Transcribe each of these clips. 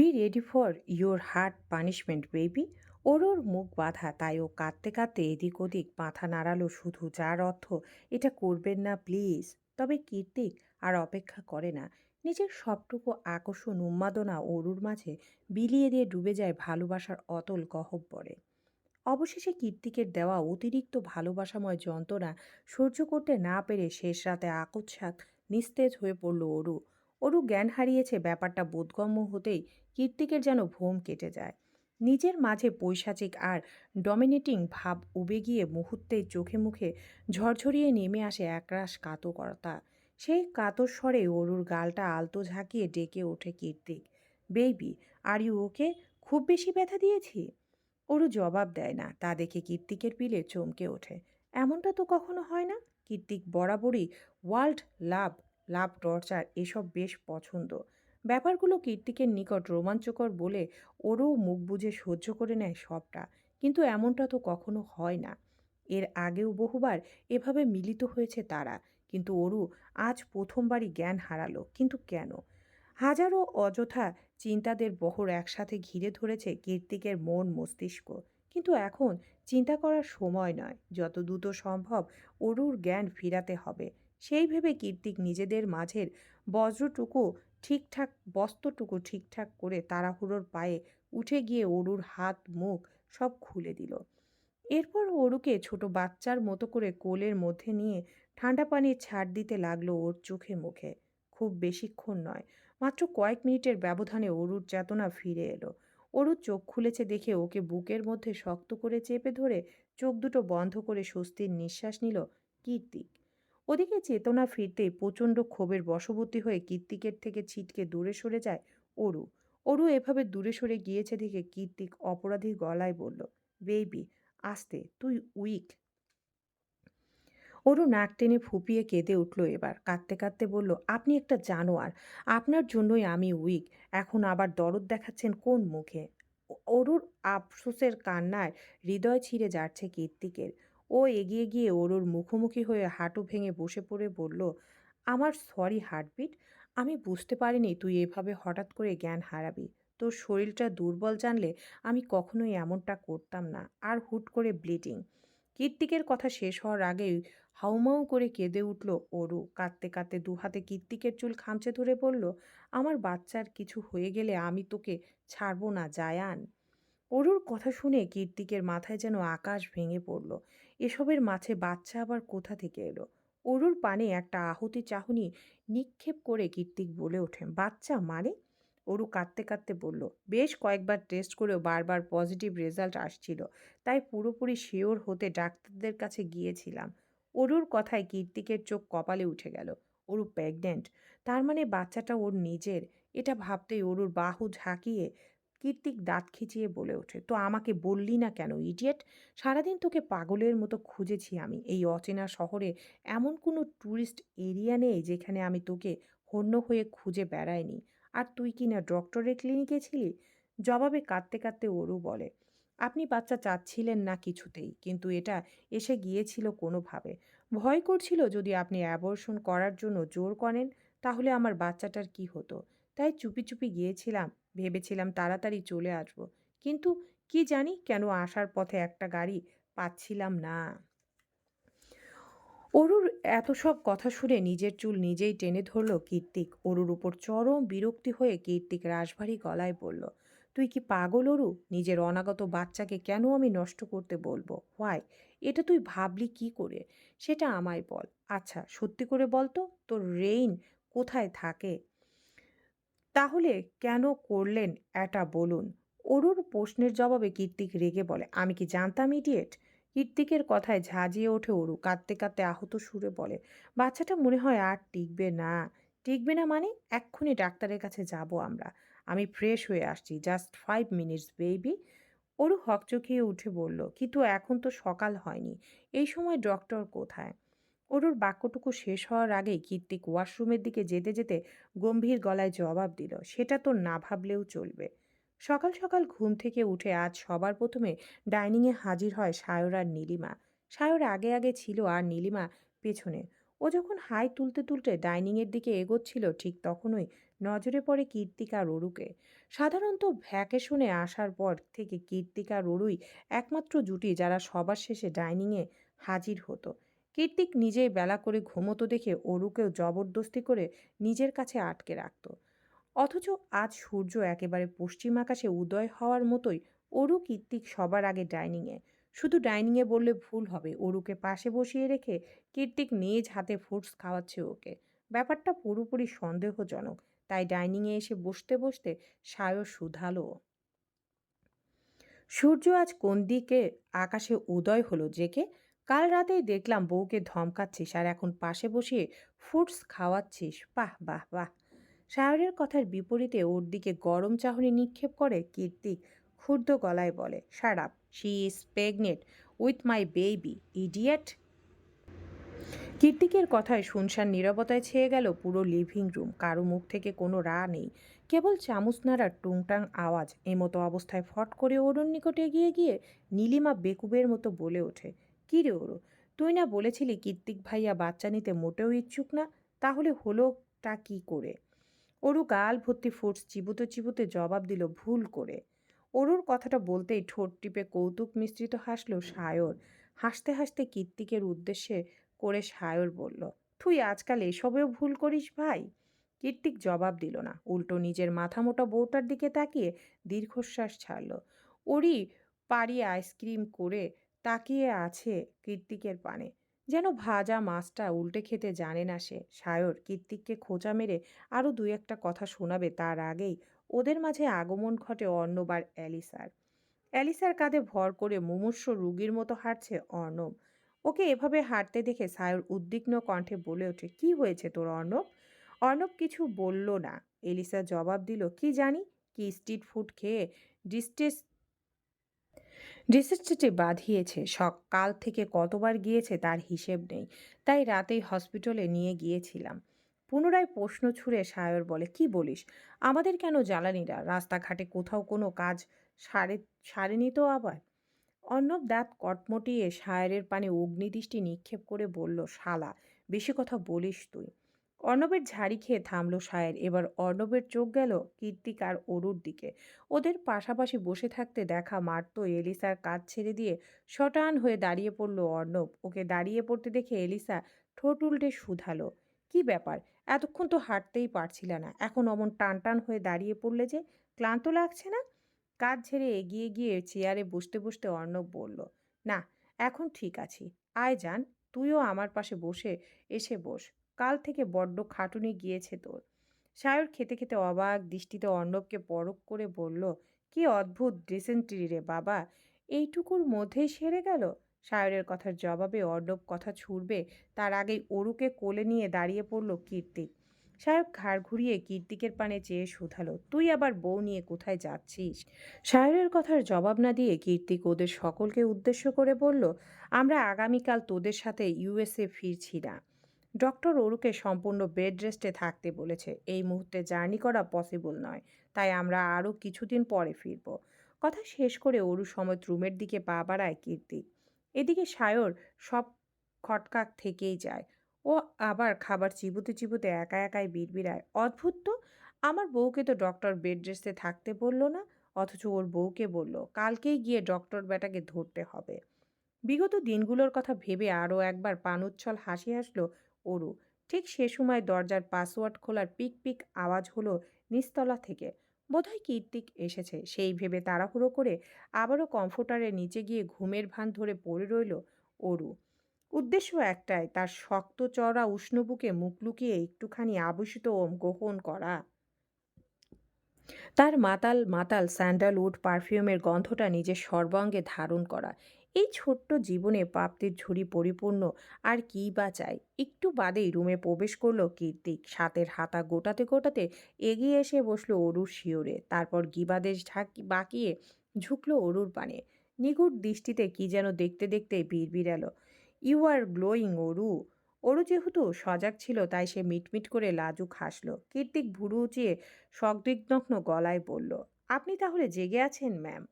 Be ready for your heart punishment baby ওর ওর মুখ বাঁধা, তাই ও কাঁদতে কাঁদতে এদিক ওদিক মাথা নাড়ালো শুধু, যার অর্থ এটা করবেন না প্লিজ তবে কীর্তিক আর অপেক্ষা করে না। নিজের সবটুকু আকর্ষণ, উন্মাদনা অরুর মাঝে বিলিয়ে দিয়ে ডুবে যায় ভালোবাসার অতল গহব্বরে। অবশেষে কীর্তিকের দেওয়া অতিরিক্ত ভালোবাসাময় যন্ত্রণা সহ্য করতে না পেরে শেষ রাতে আকস্মাত নিস্তেজ হয়ে পড়ল অরু অরু জ্ঞান হারিয়েছে, ব্যাপারটা বোধগম্য হতেই কীর্তিকের যেন ভোম কেটে যায়। নিজের মাঝে পৈশাচিক আর ডমিনেটিং ভাব উবে গিয়ে মুহূর্তেই চোখে মুখে ঝরঝরিয়ে নেমে আসে একরাশ কাতকর্তা সেই কাতর স্বরে অরুর গালটা আলতো ঝাঁকিয়ে ডেকে ওঠে কীর্তিক। বেবি, আর ইউ ওকে খুব বেশি ব্যথা দিয়েছি? অরু জবাব দেয় না, তা দেখে কীর্তিকের পিলে চমকে ওঠে। এমনটা তো কখনো হয় না? কীর্তিক বরাবরই ওয়ার্ল্ড লাভ লাভ টর্চার এসব বেশ পছন্দ। ব্যাপারগুলো কীর্তিকের নিকট রোমাঞ্চকর বলে ওরও মুখ বুঝে সহ্য করে নেয় সবটা। কিন্তু এমনটা তো কখনো হয় না। এর আগেও বহুবার এভাবে মিলিত হয়েছে তারা। কিন্তু অরু আজ প্রথমবারই জ্ঞান হারালো। কিন্তু কেন? হাজারো অযথা চিন্তাদের বহর একসাথে ঘিরে ধরেছে কীর্তিকের মন মস্তিষ্ক। কিন্তু এখন চিন্তা করার সময় নয়। যত দ্রুত সম্ভব অরুর জ্ঞান ফিরাতে হবে। সেই ভেবে কীর্তিক নিজেদের মাঝের বজ্রটুকু ঠিকঠাক বস্ত্রটুকু ঠিকঠাক করে তাড়াহুড়োর পায়ে উঠে গিয়ে অরুর হাত, মুখ সব খুলে দিল। এরপর অরুকে ছোট বাচ্চার মতো করে কোলের মধ্যে নিয়ে ঠান্ডা পানির ছাড় দিতে লাগল ওর চোখে মুখে। খুব বেশিক্ষণ নয়, মাত্র কয়েক মিনিটের ব্যবধানে অরুর চেতনা ফিরে এলো। অরুর চোখ খুলেছে দেখে ওকে বুকের মধ্যে শক্ত করে চেপে ধরে চোখ দুটো বন্ধ করে স্বস্তির নিঃশ্বাস নিল। কীর্তিক ওদিকে চেতনা ফিরতে প্রচণ্ড ক্ষোভের বশবর্তী হয়ে কীর্তিকের থেকে ছিটকে দূরে সরে যায় অরু। অরু এভাবে দূরে সরে গিয়েছে দেখে কীর্তিক অপরাধী গলায় বলল, বেবি, আস্তে, তুই উইক। অরু নাক টেনে ফুপিয়ে কেঁদে উঠল এবার, কাঁদতে কাঁদতে বলল, আপনি একটা জানোয়ার, আপনার জন্যই আমি উইক, এখন আবার দরদ দেখাচ্ছেন কোন মুখে? অরুর আফসোসের কান্নায় হৃদয় ছিঁড়ে যাচ্ছে কীর্তিকের। ও এগিয়ে গিয়ে অরুর মুখোমুখি হয়ে হাঁটু ভেঙে বসে পড়ে বলল, আমার সরি হার্টবিট আমি বুঝতে পারিনি তুই এভাবে হঠাৎ করে জ্ঞান হারাবি। তোর শরীরটা দুর্বল জানলে আমি কখনোই এমনটা করতাম না, আর হুট করে ব্লিডিং কীর্তিকের কথা শেষ হওয়ার আগেই হাউমাউ করে কেঁদে উঠল অরু, কাঁদতে কাঁদতে দুহাতে কীর্তিকের চুল খামচে ধরে বলল, আমার বাচ্চার কিছু হয়ে গেলে আমি তোকে ছাড়বো না, জায়ান। অরুর কথা শুনে কীর্তিকের মাথায় যেন আকাশ ভেঙে পড়ল। এসবের মাঝে বাচ্চা আবার কোথা থেকে এলো? অরুর পানে একটা আহুতি চাহনি নিক্ষেপ করে কীর্তিক বলে ওঠে। বাচ্চা মানে? অরু কাঁদতে কাঁদতে বলল, বেশ কয়েকবার টেস্ট করেও বারবার পজিটিভ রেজাল্ট আসছিল, তাই পুরোপুরি শিওর হতে ডাক্তারদের কাছে গিয়েছিলাম। অরুর কথায় কীর্তিকের চোখ কপালে উঠে গেল। অরু প্রেগনেন্ট তার মানে বাচ্চাটা ওর নিজের। এটা ভাবতেই অরুর বাহু ঝাঁকিয়ে কীর্তিক দাঁত খিচিয়ে বলে ওঠে, তো আমাকে বললি না কেন, ইডিয়েট? সারাদিন তোকে পাগলের মতো খুঁজেছি আমি। এই অচেনা শহরে এমন কোনো ট্যুরিস্ট এরিয়া নেই যেখানে আমি তোকে হন্য হয়ে খুঁজে বেড়াইনি। আর তুই কি না ডক্টরের ক্লিনিকে ছিলি? জবাবে কাঁদতে কাঁদতে ওরু বলে, আপনি বাচ্চা চাচ্ছিলেন না কিছুতেই, কিন্তু এটা এসে গিয়েছিল কোনোভাবে। ভয় করছিল যদি আপনি অ্যাবর্শন করার জন্য জোর করেন, তাহলে আমার বাচ্চাটার কি হতো? তাই চুপি চুপি গিয়েছিলাম ভেবেছিলাম তাড়াতাড়ি চলে আসব। কিন্তু কি জানি কেন আসার পথে একটা গাড়ি পাচ্ছিলাম না। অরুর এত সব কথা শুনে নিজের চুল নিজেই টেনে ধরল কীর্তিক। অরুর উপর চরম বিরক্তি হয়ে কীর্তিক রাশভারী গলায় বলল, তুই কি পাগল অরু? নিজের অনাগত বাচ্চাকে কেন আমি নষ্ট করতে বলব? হোয়াই এটা তুই ভাবলি কি করে? সেটা আমায় বল। আচ্ছা সত্যি করে বল তো তোর রেইন কোথায় থাকে? তাহলে কেন করলেন এটা বলুন। অরুর প্রশ্নের জবাবে কীর্তিক রেগে বলে, আমি কি জানতাম, ইডিয়েট? কীর্তিকের কথায় ঝাঁঝিয়ে ওঠে অরু, কাঁদতে কাঁদতে আহত সুরে বলে, বাচ্চাটা মনে হয় আর টিকবে না। টিকবে না মানে এক্ষুনি ডাক্তারের কাছে যাব আমরা। আমি ফ্রেশ হয়ে আসছি, just five minutes, baby. Oru হকচকিয়ে উঠে বলল, কিন্তু এখন তো সকাল হয়নি। এই সময় ডক্টর কোথায়? অরুর বাক্যটুকু শেষ হওয়ার আগেই কীর্তিক ওয়াশরুমের দিকে যেতে যেতে গম্ভীর গলায় জবাব দিল, সেটা তো না ভাবলেও চলবে। সকাল সকাল ঘুম থেকে উঠে আজ সবার প্রথমে ডাইনিংয়ে হাজির হয় সায়র আর নীলিমা। সায়র আগে আগে ছিল আর নীলিমা পেছনে। ও যখন হাই তুলতে তুলতে ডাইনিংয়ের দিকে এগোচ্ছিল, ঠিক তখনই নজরে পড়ে কীর্তিকা আর অরুকে সাধারণত ভ্যাকেশনে আসার পর থেকে কীর্তিকা আর অরুই একমাত্র জুটি যারা সবার শেষে ডাইনিংয়ে হাজির হতো। কীর্তিক নিজেই বেলা করে ঘুমোতো দেখে অরুকেও জবরদস্তি করে নিজের কাছে আটকে রাখত। অথচ আজ সূর্য একেবারে পশ্চিম আকাশে উদয় হওয়ার মতোই অরু কীর্তিক সবার আগে ডাইনিংয়ে। শুধু ডাইনিংয়ে বললে ভুল হবে, অরুকে পাশে বসিয়ে রেখে কীর্তিক নিজ হাতে ফ্রুটস খাওয়াচ্ছে ওকে। ব্যাপারটা পুরোপুরি সন্দেহজনক, তাই ডাইনিংয়ে এসে বসতে বসতে সায়র শুধালো। সূর্য আজ কোন দিকে আকাশে উদয় হলো, জেকে কাল রাতেই দেখলাম বউকে ধমকাচ্ছিস আর এখন পাশে বসিয়ে ফ্রুটস খাওয়াচ্ছিস। বাহ বাহ বাহ। সায়রের কথার বিপরীতে ওর দিকে গরম চাহনি নিক্ষেপ করে কীর্তিক ক্ষুব্ধ গলায় বলে shut up she is pregnant with my baby idiot কীর্তিকের কথায় শুনশান নীরবতায় ছেয়ে গেল পুরো লিভিং রুম কারও মুখ থেকে কোনো রা নেই। কেবল চামচ নাড়ার টুংটাং আওয়াজ, এমতো অবস্থায় ফট করে ওরুর নিকটে এগিয়ে গিয়ে নীলিমা বেকুবের মতো বলে ওঠে। কী রে ওরু? তুই না বলেছিলি কীর্তিক ভাইয়া বাচ্চা নিতে মোটেও ইচ্ছুক না, তাহলে হলোটা কি করে? ওরু গাল ভর্তি ফুটস চিবুতে চিবুতে জবাব দিল ভুল করে। অরুর কথাটা বলতেই ঠোঁট টিপে কৌতুক মিশ্রিত হাসল সায়র। হাসতে হাসতে কীর্তিকের উদ্দেশ্যে করে সায়র বলল, তুই আজকাল এসবেও ভুল করিস ভাই? কীর্তিক জবাব দিল না। উল্টো নিজের মাথা মোটা বউটার দিকে তাকিয়ে দীর্ঘশ্বাস ছাড়ল। ওরই পাড়িয়ে আইসক্রিম করে তাকিয়ে আছে কীর্তিকের পানে। যেন ভাজা মাছটা উল্টে খেতে জানে না সে। সায়র কীর্তিককে খোঁচা মেরে আরও দু একটা কথা শোনাবে তার আগেই ওদের মাঝে আগমন ঘটে অর্ণব আর অ্যালিসার। অ্যালিসার কাঁধে ভর করে মুমূর্ষ রুগীর মতো হাঁটছে অর্ণব। ওকে এভাবে হাঁটতে দেখে সায়র উদ্বিগ্ন কণ্ঠে বলে ওঠে, কি হয়েছে তোর অর্ণব? অর্ণব কিছু বলল না। এলিসা জবাব দিল, কি জানি? কি স্ট্রিট ফুড খেয়ে ডিস্টেস ডিসেস্টেটে বাঁধিয়েছে। সকাল থেকে কতবার গিয়েছে তার হিসেব নেই। তাই রাতেই হসপিটালে নিয়ে গিয়েছিলাম। পুনরায় প্রশ্ন ছুঁড়ে সায়র বলে, কি বলিস? আমাদের কেন জ্বালানিরা রাস্তাঘাটে কোথাও কোনো কাজ সারে, সারেনি তো আবার? অর্ণব দাঁত কটমটিয়ে সায়রের পানে অগ্নিদৃষ্টি নিক্ষেপ করে বলল, শালা, বেশি কথা বলিস তুই। অর্ণবের ঝাড়ি খেয়ে থামলো সায়ের। এবার অর্ণবের চোখ গেল কীর্তিক আর অরুর দিকে। ওদের পাশাপাশি বসে থাকতে দেখা মারত এলিসার কাজ ছেড়ে দিয়ে শটান হয়ে দাঁড়িয়ে পড়ল অর্ণব। ওকে দাঁড়িয়ে পড়তে দেখে এলিসা ঠোঁট উল্টে শুধালো। কি ব্যাপার? এতক্ষণ তো হাঁটতেই পারছিল না। এখন অমন টান টান হয়ে দাঁড়িয়ে পড়লে যে ক্লান্ত লাগছে না? কাজ ছেড়ে এগিয়ে গিয়ে চেয়ারে বসতে বসতে অর্ণব বলল, না, এখন ঠিক আছি। আয় যান, তুইও আমার পাশে বসে, এসে বস। কাল থেকে বড্ড খাটুনি গিয়েছে তোর। সায়র খেতে খেতে অবাক দৃষ্টিতে অর্ণবকে পরক করে বলল, কি অদ্ভুত ডিসেন্ট্রি রে বাবা, এইটুকুর মধ্যেই সেরে গেল? সায়রের কথার জবাবে অর্ণব কথা ছুড়বে, তার আগেই অরুকে কোলে নিয়ে দাঁড়িয়ে পড়ল কীর্তিক সায়ক ঘাড় ঘুরিয়ে কীর্তিকের পানে চেয়ে শুধালো, তুই আবার বউ নিয়ে কোথায় যাচ্ছিস? সায়রের কথার জবাব না দিয়ে কীর্তিক ওদের সকলকে উদ্দেশ্য করে বলল, আমরা আগামীকাল তোদের সাথে ইউএসএ ফিরছি না। ডক্টর অরুকে সম্পূর্ণ বেড রেস্টে থাকতে বলেছে, এই মুহূর্তে জার্নি করা পসিবল নয়, তাই আমরা আরও কিছুদিন পরে ফিরব। কথা শেষ করে অরু সময় রুমের দিকে পা বাড়ায় কীর্তিক এদিকে সায়র সব খটকাক থেকেই যায়। ও আবার খাবার চিবুতে চিবুতে একা একাই বিড়বিড়ায়, অদ্ভুত তো, আমার বউকে তো ডক্টর বেড রেস্টে থাকতে বলল না, অথচ ওর বউকে বলল, কালকেই গিয়ে ডক্টর ব্যাটাকে ধরতে হবে। বিগত দিনগুলোর কথা ভেবে আরও একবার পানুচ্ছল হাসি হাসলো অরু ঠিক সে সময় দরজার পাসওয়ার্ড খোলার পিক পিক আওয়াজ হলো নিস্তলা থেকে। বোধহয় কীর্তিক এসেছে। সেই ভেবে তাড়াহুড়ো করে আবারও কমফোর্টারের নিচে গিয়ে ঘুমের ভান ধরে পড়ে রইল অরু। উদ্দেশ্য একটাই, তার শক্ত চড়া উষ্ণ বুকে মুখ লুকিয়ে একটুখানি আবশিত গ্রহণ করা। তার মাতাল মাতাল স্যান্ডালউড পারফিউমের গন্ধটা নিজের সর্বাঙ্গে ধারণ করা। এই ছোট্ট জীবনে প্রাপ্তির ঝুড়ি পরিপূর্ণ আর কী বা চাই? একটু বাদেই রুমে প্রবেশ করল কীর্তিক। সাতের হাতা গোটাতে গোটাতে এগিয়ে এসে বসল অরুর শিওরে। তারপর গিবাদেশ ঢাকি বাঁকিয়ে ঝুঁকলো অরুর পানে। নিগুড় দৃষ্টিতে কি যেন দেখতে দেখতে বিড়বিড়ালো you are glowing, Aru. Aru যেহেতু সজাগ ছিল, তাই সে মিটমিট করে লাজুক হাসলো। কীর্তিক ভুরু উঁচিয়ে সদিগ্নগ্ন গলায় বলল, আপনি তাহলে জেগে আছেন, ম্যাম?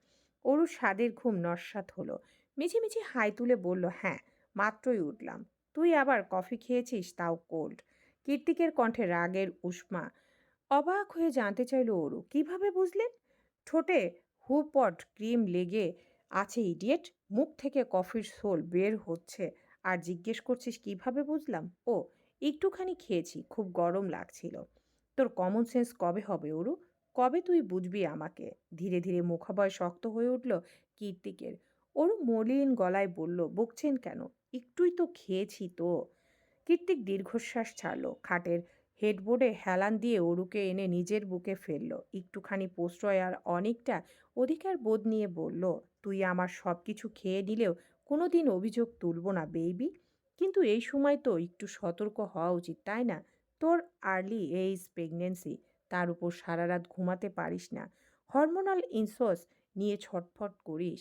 অরুর স্বাদের ঘুম নস্বাত হলো। মিছিমিছি হাই তুলে বলল হ্যাঁ মাত্রই উঠলাম। তুই আবার কফি খেয়েছিস? তাও কোল্ড। কীর্তিকের কণ্ঠে রাগের উষ্মা। অবাক হয়ে জানতে চাইল, ওরু, কীভাবে বুঝলেন ঠোঁটে হুপট ক্রিম লেগে আছে, ইডিয়েট, মুখ থেকে কফির সোল বের হচ্ছে। আর জিজ্ঞেস করছিস, কীভাবে বুঝলাম? ও, একটুখানি খেয়েছি, খুব গরম লাগছিল। তোর কমন সেন্স কবে হবে, ওরু? কবে তুই বুঝবি আমাকে? ধীরে ধীরে মুখাবয় শক্ত হয়ে উঠল কীর্তিকের। ওরু মলিন গলায় বলল, বকছেন কেন? একটুই তো খেয়েছি তো। কীর্তিক দীর্ঘশ্বাস ছাড়ল, খাটের হেডবোর্ডে হেলান দিয়ে অরুকে এনে নিজের বুকে ফেলল। একটুখানি প্রশ্রয় আর অনেকটা অধিকার বোধ নিয়ে বলল, তুই আমার সব কিছু খেয়ে নিলেও কোনো দিন অভিযোগ তুলব না, বেবি। কিন্তু এই সময় তো একটু সতর্ক হওয়া উচিত, তাই না? তোর আর্লি এইজ প্রেগনেন্সি, তার উপর সারা রাত ঘুমাতে পারিস না। হরমোনাল ইনসস নিয়ে ছটফট করিস।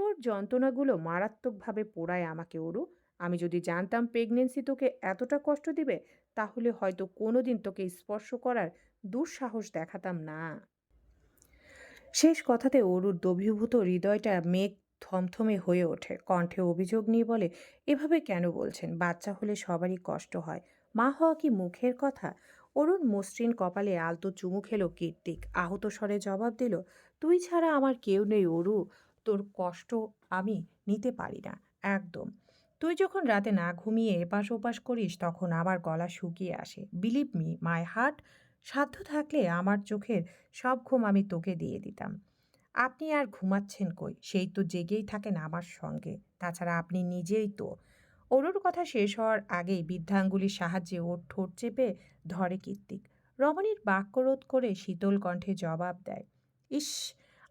তোর যন্ত্রণাগুলো মারাত্মকভাবে পোড়ায় আমাকে ওরু আমি যদি জানতাম প্রেগনেন্সি তোকে এতটা কষ্ট দিবে, তাহলে হয়তো কোনোদিন তোকে স্পর্শ করার দুঃসাহস দেখাতাম না। শেষ কথাতে অরুর দভিভূত হৃদয়টা মেঘ থমথমে হয়ে ওঠে। কণ্ঠে অভিযোগ নিয়ে বলে, এভাবে কেন বলছেন? বাচ্চা হলে সবারই কষ্ট হয়। মা হওয়া কি মুখের কথা? অরুণ মসৃণ কপালে আলতো চুমু খেলো কীর্তিক। আহত স্বরে জবাব দিল, তুই ছাড়া আমার কেউ নেই অরু তোর কষ্ট আমি নিতে পারি না, একদম। তুই যখন রাতে না ঘুমিয়ে এপাশ ওপাশ করিস, তখন আমার গলা শুকিয়ে আসে। বিলিভ মি মাই হার্ট সাধ্য থাকলে আমার চোখের সব ঘুম আমি তোকে দিয়ে দিতাম। আপনি আর ঘুমাচ্ছেন কই? সেই তো জেগেই থাকেন আমার সঙ্গে। তাছাড়া আপনি নিজেই তো। অরুর কথা শেষ হওয়ার আগেই বৃদ্ধাঙ্গুলির সাহায্যে ওর ঠোঁট চেপে ধরে কীর্তিক। রমণীর বাক্যরোধ করে শীতল কণ্ঠে জবাব দেয়, ইস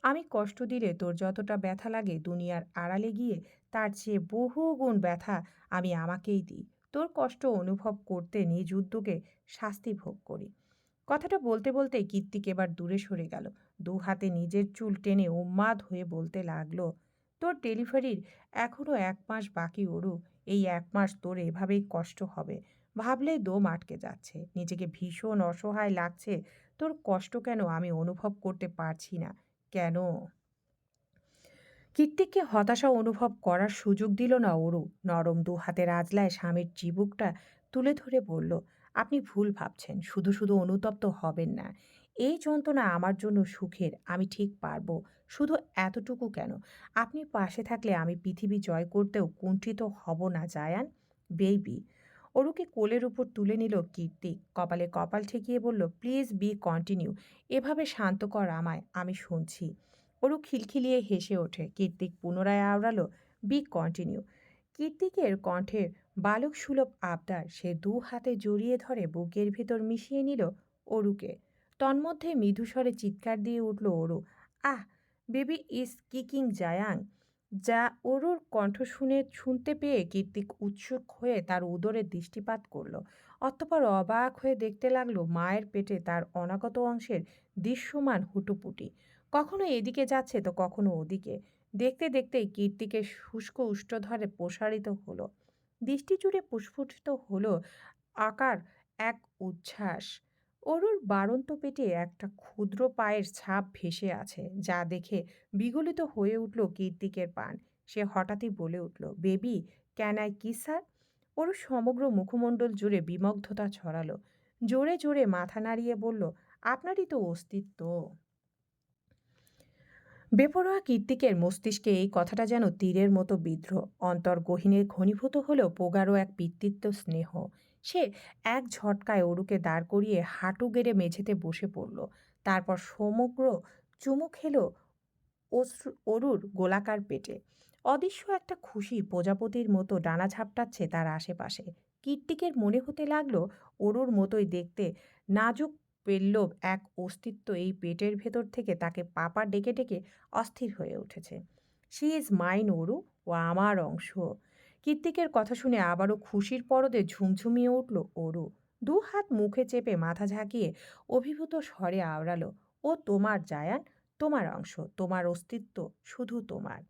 আমি কষ্ট দিলে তোর যতটা ব্যথা লাগে দুনিয়ার আড়ালে গিয়ে তার চেয়ে বহু গুণ ব্যথা আমি আমাকেই দিই। তোর কষ্ট অনুভব করতে নিজ উদ্যোগে শাস্তি ভোগ করি। কথাটা বলতে বলতে কীর্তিক এবার দূরে সরে গেল। দু হাতে নিজের চুল টেনে উম্মাদ হয়ে বলতে লাগল, তোর ডেলিভারির এখনও এক মাস বাকি ওরু এই এক মাস তোর এভাবেই কষ্ট হবে। ভাবলেই দম আটকে যাচ্ছে। নিজেকে ভীষণ অসহায় লাগছে। তোর কষ্ট কেন আমি অনুভব করতে পারছি না? কেন? কীর্তিককে হতাশা অনুভব করার সুযোগ দিল না ওরু নরম দু হাতের আজলায় স্বামীর চিবুকটা তুলে ধরে বলল, আপনি ভুল ভাবছেন, শুধু শুধু অনুতপ্ত হবেন না। এই যন্ত্রণা আমার জন্য সুখের, আমি ঠিক পারব। শুধু এতটুকু কেন? আপনি পাশে থাকলে আমি পৃথিবী জয় করতেও কুণ্ঠিত হব না, জায়ান। বেবি অরুকে কোলের উপর তুলে নিল কীর্তিক কপালে কপাল ঠেকিয়ে বলল, প্লিজ বি কন্টিনিউ। এভাবে শান্ত কর আমায়, আমি শুনছি। অরু খিলখিলিয়ে হেসে ওঠে। কীর্তিক পুনরায় আওড়ালো, বি কন্টিনিউ। কীর্তিকের কণ্ঠে বালক সুলভ আবদার সে দু হাতে জড়িয়ে ধরে বুকের ভিতর মিশিয়ে নিল অরুকে তন্মধ্যে মৃদুস্বরে চিৎকার দিয়ে উঠল Aru ah, baby is kicking জায়াং। যা অরুর কণ্ঠ শুনে শুনতে পেয়ে কীর্তিক উৎসুক হয়ে তার উদরে দৃষ্টিপাত করল। অতঃপর অবাক হয়ে দেখতে লাগল মায়ের পেটে তার অনাগত অংশের দৃশ্যমান হুটুপুটি। কখনো এদিকে যাচ্ছে তো কখনো ওদিকে। দেখতে দেখতেই কীর্তিকের শুষ্ক উষ্ঠধরে প্রসারিত হলো। দৃষ্টি জুড়ে প্রস্ফুটিত হলো আকার এক উচ্ছ্বাস। অরুর বাড়ন্ত পেটে একটা ক্ষুদ্র পায়ের ছাপ ভেসে আছে, যা দেখে বিগলিত হয়ে উঠল কীর্তিকের পান। সে হঠাৎই বলে উঠল, baby, can I kiss her অরুর সমগ্র মুখমণ্ডল জুড়ে বিমগ্ধতা ছড়ালো। জোরে জোরে মাথা নাড়িয়ে বলল, আপনারই তো অস্তিত্ব। বেপরোয়া কীর্তিকের মস্তিষ্কে এই কথাটা যেন তীরের মতো বিদ্রোহ। অন্তর গহীনে ঘনীভূত হলেও পোগারও এক পিতৃত্ব স্নেহ। সে এক ঝটকায় অরুকে দাঁড় করিয়ে হাঁটু গেড়ে মেঝেতে বসে পড়ল। তারপর সমগ্র চুমু খেলো অরুর গোলাকার পেটে। অদৃশ্য একটা খুশি প্রজাপতির মতো ডানা ঝাপটাচ্ছে তার আশেপাশে। কীর্তিকের মনে হতে লাগল অরুর মতোই দেখতে নাজুক পেল্লব এক অস্তিত্ব এই পেটের ভেতর থেকে তাকে পাপা ডেকে ডেকে অস্থির হয়ে উঠেছে। শি ইজ মাইন, অরু, ও আমার অংশ। কীর্তিকের কথা শুনে আবারও খুশির পরদে ঝুমঝুমিয়ে উঠল অরু। দু হাত মুখে চেপে মাথা ঝাঁকিয়ে অভিভূত স্বরে আওড়ালো, ও তোমার জায়ান, তোমার অংশ, তোমার অস্তিত্ব শুধু তোমার।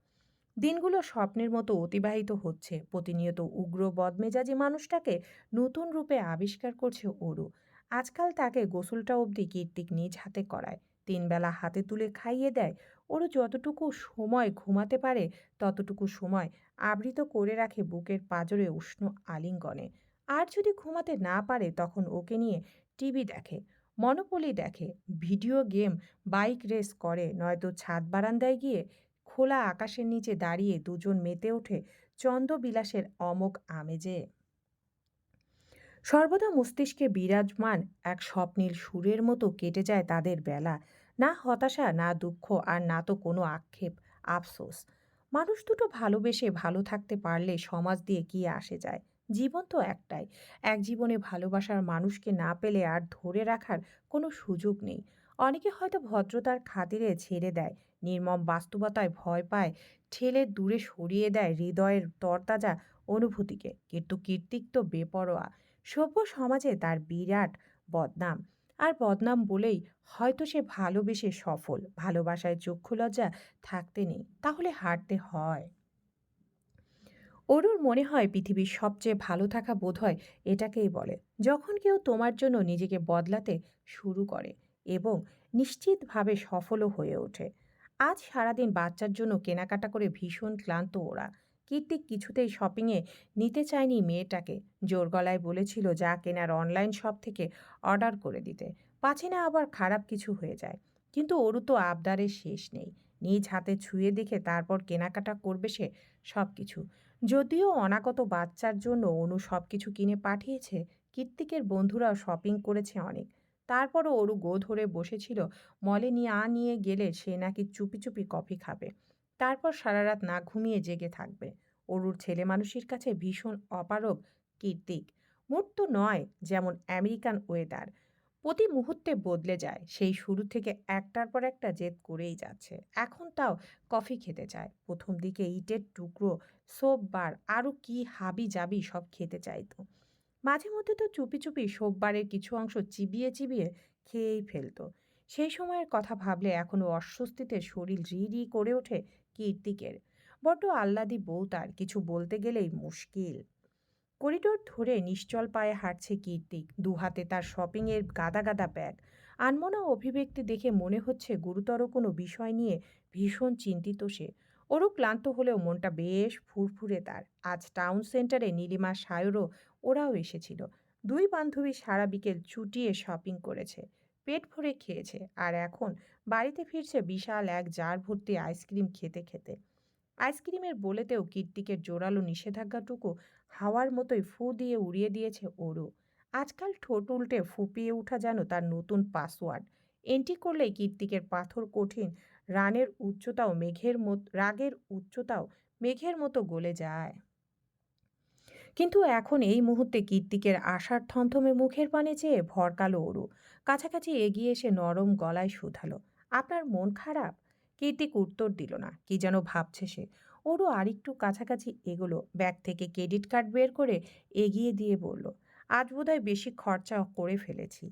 দিনগুলো স্বপ্নের মতো অতিবাহিত হচ্ছে, প্রতিনিয়ত উগ্র বদমেজাজি মানুষটাকে নতুন রূপে আবিষ্কার করছে অরু। আজকাল তাকে গোসলটা অবধি কীর্তিক নিজ হাতে করায়। তিনবেলা হাতে তুলে খাইয়ে দেয়। ওরও যতটুকু সময় ঘুমাতে পারে, ততটুকু সময় আবৃত করে রাখে বুকের পাঁজরে উষ্ণ আলিঙ্গনে। আর যদি ঘুমাতে না পারে, তখন ওকে নিয়ে টিভি দেখে, মনোপলি দেখে, ভিডিও গেম, বাইক রেস করে, নয়তো ছাদ বারান্দায় গিয়ে খোলা আকাশের নিচে দাঁড়িয়ে দুজন মেতে ওঠে চন্দ্রবিলাসের অমোঘ আমেজে। সর্বদা মস্তিষ্কে বিরাজমান এক স্বপ্নীল সুরের মতো কেটে যায় তাদের বেলা। না হতাশা, না দুঃখ আর না তো কোনো আক্ষেপ, আফসোস। মানুষ দুটো ভালোবেসে ভালো থাকতে পারলে সমাজ দিয়ে কি আসে যায়? জীবন তো একটাই। এক জীবনে ভালোবাসার মানুষকে না পেলে আর ধরে রাখার কোনো সুযোগ নেই। অনেকে হয়তো ভদ্রতার খাতিরে ছেড়ে দেয়, নির্মম বাস্তবতায় ভয় পায়, ঠেলে দূরে সরিয়ে দেয় হৃদয়ের তরতাজা অনুভূতিকে। কিন্তু কীর্তিক তো বেপরোয়া। সভ্য সমাজে তার বিরাট বদনাম। আর বদনাম বলেই হয়তো সে ভালোবেসে সফল, ভালোবাসায় চক্ষু লজ্জা থাকতে নেই, তাহলে হারতে হয়। অরুর মনে হয় পৃথিবীর সবচেয়ে ভালো থাকা বোধহয় এটাকেই বলে, যখন কেউ তোমার জন্য নিজেকে বদলাতে শুরু করে এবং নিশ্চিতভাবে সফলও হয়ে ওঠে। আজ সারাদিন বাচ্চার জন্য কেনাকাটা করে ভীষণ ক্লান্ত ওরা। কীর্তিক কিছুতেই শপিংয়ে নিতে চায়নি মেয়েটাকে। জোর গলায় বলেছিল, যা কেনার অনলাইন শপ থেকে অর্ডার করে দিতে। পাছে না আবার খারাপ কিছু হয়ে যায়। কিন্তু ওরও তো আবদারের শেষ নেই। নিজ হাতে ছুঁয়ে দেখে তারপর কেনাকাটা করবে সে সব কিছু যদিও অনাগত বাচ্চার জন্য অনু সব কিছু কিনে পাঠিয়েছে, কীর্তিকের বন্ধুরাও শপিং করেছে অনেক। তারপরও অরু গো ধরে বসেছিল, মলে নিয়ে আ নিয়ে গেলে সে নাকি চুপি চুপি কফি খাবে। তারপর সারা রাত না ঘুমিয়ে জেগে থাকবে। অরুর ছেলে মানুষের কাছে ভীষণ অপারগ, কীর্তিক। মুড তো নয় যেমন আমেরিকান ওয়েদার। প্রতি মুহূর্তে বদলে যায়, সেই শুরু থেকে একটার পর একটা জেদ করেই যাচ্ছে। এখন তাও কফি খেতে চায়। প্রথম দিকে ইটের টুকরো, সোপ বার, আরও কি হাবি জাবি সব খেতে চাইতো। মাঝে মধ্যে তো চুপি চুপি সোপবারের কিছু অংশ চিবিয়ে চিবিয়ে খেয়েই ফেলতো। সেই সময়ের কথা ভাবলে এখনও অস্বস্তিতে শরীর রি রি করে ওঠে কীর্তিকের। বড্ড আহ্লাদি বউ তার, কিছু বলতে গেলেই মুশকিল। করিডোর ধরে নিশ্চল পায়ে হাঁটছে কীর্তিক। দু হাতে তার শপিংয়ের গাদা গাদা ব্যাগ। আনমনা অভিব্যক্তি দেখে মনে হচ্ছে গুরুতর কোনো বিষয় নিয়ে ভীষণ চিন্তিত সে। ওরও ক্লান্ত হলেও মনটা বেশ ফুরফুরে তার। আজ টাউন সেন্টারে নীলিমা সায়রও ওরাও এসেছিল। দুই বান্ধবী সারা বিকেল চুটিয়ে শপিং করেছে। পেট ভরে খেয়েছে। আর এখন বাড়িতে ফিরছে বিশাল এক জার ভর্তি আইসক্রিম খেতে খেতে। আইসক্রিমের বলেতেও কীর্তিকের জোরালো নিষেধাজ্ঞাটুকু হাওয়ার মতোই ফু দিয়ে উড়িয়ে দিয়েছে ওরও আজকাল ঠোঁট উল্টে ফুপিয়ে ওঠা যেন তার নতুন পাসওয়ার্ড। এন্ট্রি করলেই কীর্তিকের পাথর কঠিন, রানের উচ্চতাও মেঘের মতো, রাগের উচ্চতাও মেঘের মতো গলে যায়। কিন্তু এখন এই মুহূর্তে কীর্তিকের আশার থমথমে মুখের পানে চেয়ে ভরকালো ওরু। কাছাকাছি এগিয়ে এসে নরম গলায় শুধালো। আপনার মন খারাপ? কীর্তিক উত্তর দিল না, কি যেন ভাবছে সে। ওরও আরেকটু কাছাকাছি এগোলো, ব্যাগ থেকে ক্রেডিট কার্ড বের করে এগিয়ে দিয়ে বলল, আজ বোধহয় বেশি খরচা করে ফেলেছি।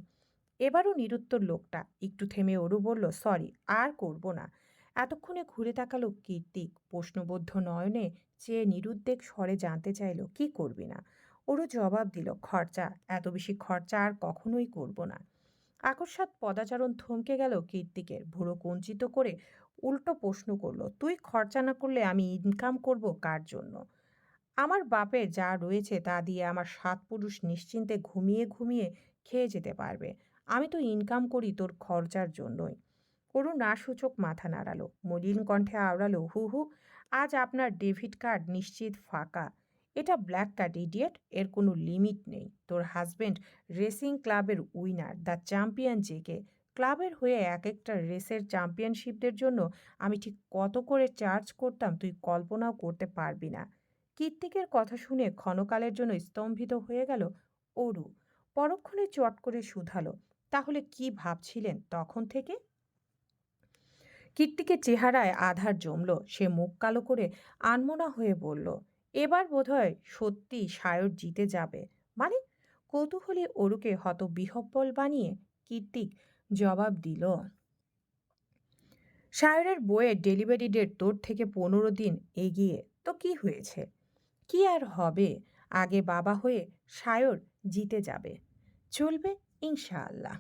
এবারও নিরুত্তর লোকটা, একটু থেমে ওরু বলল, সরি, আর করব না। এতক্ষণে ঘুরে তাকালো কীর্তিক, প্রশ্নবদ্ধ নয়নে চেয়ে নিরুদ্বেগ স্বরে জানতে চাইল, কি করবি না? ওরও জবাব দিল, খরচা, এত বেশি খরচা আর কখনোই করব না। আকস্মাৎ পদাচারণ থমকে গেল কীর্তিকের। ভুড়ো কঞ্চিত করে উল্টো প্রশ্ন করল, তুই খরচা না করলে আমি ইনকাম করব কার জন্য? আমার বাপের যা রয়েছে তা দিয়ে আমার সাত পুরুষ নিশ্চিন্তে ঘুমিয়ে ঘুমিয়ে খেয়ে যেতে পারবে। আমি তো ইনকাম করি তোর খরচার জন্যই। করু না সূচক মাথা নাড়ালো, মলিন কণ্ঠে আওড়ালো হু হু আজ আপনার ডেবিট কার্ড নিশ্চিত ফাঁকা। এটা ব্ল্যাক কার্ড ইডিয়েট এর কোনো লিমিট নেই। তোর হাজবেন্ড রেসিং ক্লাবের উইনার দ্য চ্যাম্পিয়ন জেকে ক্লাবের হয়ে এক একটা রেসের চ্যাম্পিয়নশিপদের জন্য আমি ঠিক কত করে চার্জ করতাম তুই কল্পনাও করতে পারবি না। কীর্তিকের কথা শুনে ক্ষণকালের জন্য স্তম্ভিত হয়ে গেল অরু। পরক্ষণে চট করে শুধালো, তাহলে কি ভাবছিলেন তখন থেকে? কীর্তিকের চেহারায় আধার জমল, সে মুখ কালো করে আনমোনা হয়ে বলল এবার বোধহয় সত্যি সায়র জিতে যাবে। মানে কৌতূহলী অরুকে হত বিহব্বল বানিয়ে কীর্তিক জবাব দিল। সায়রের বইয়ের ডেলিভারি ডেট তোর থেকে পনেরো দিন এগিয়ে। তো কি হয়েছে? কি আর হবে? আগে বাবা হয়ে সায়র জিতে যাবে। চলবে ইনশাআল্লাহ।